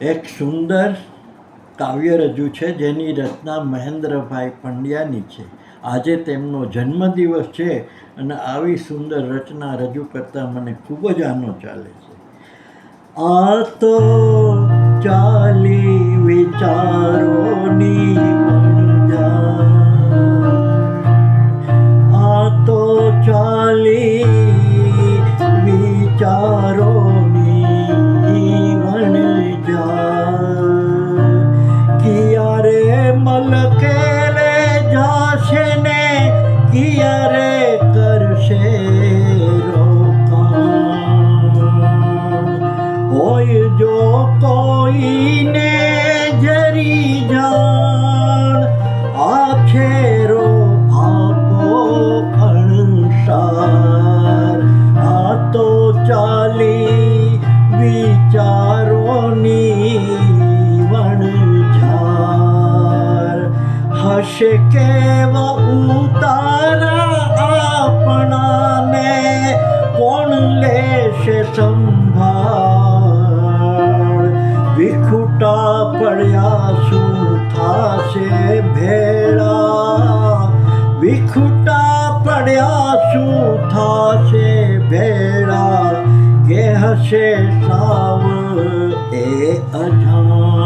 એક સુંદર કાવ્ય રજૂ છે, જેની રચના મહેન્દ્રભાઈ પંડ્યાની છે. આજે તેમનો જન્મદિવસ છે અને આવી સુંદર રચના રજૂ કરતાં મને ખૂબ જ આનો ચાલે છે. આ તો ચાલી વિચારોની હશે કેવા ઉતારા આપણાને? કોણ લેશે સંભાળ? વિખુટા પડ્યા શું થાશે ભેળા? વિખુટા પડ્યા શું થાશે ભેળા? કે હશે સાવ એ અજાણ?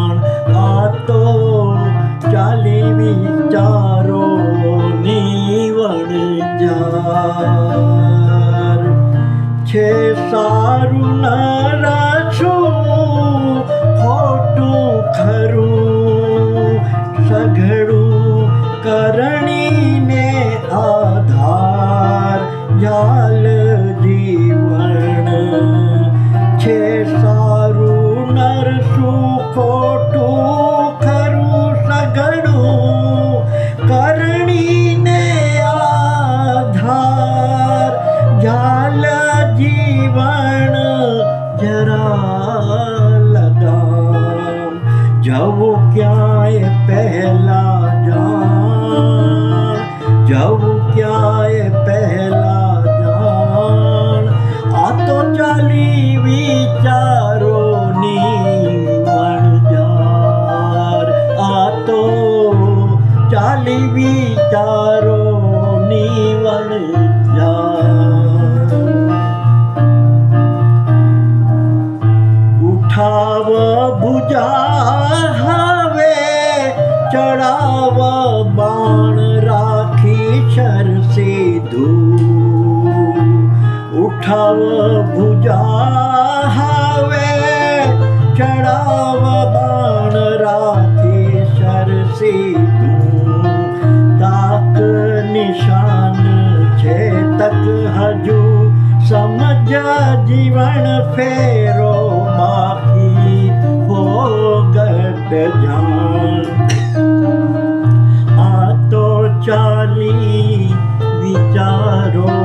kesar unara ક્યાંય પહેલા જાણ? જવું ક્યાંય પહેલા જાણ? આ તો ચાલી વિચારોની વણજાર આ તો ચાલી વિચારોની વણજાર ઉઠાવ ભુજા ચડાવ બાણ રાખી શર સીધું ઉઠાવ ભુજા હવે ચડાવ બાણ રાખી શર સીધું તાક નિશાન છે તક હજુ, સમજ જીવન ફેરો બાકી ભોગત જાણ. આ તો ચાલી વિચારો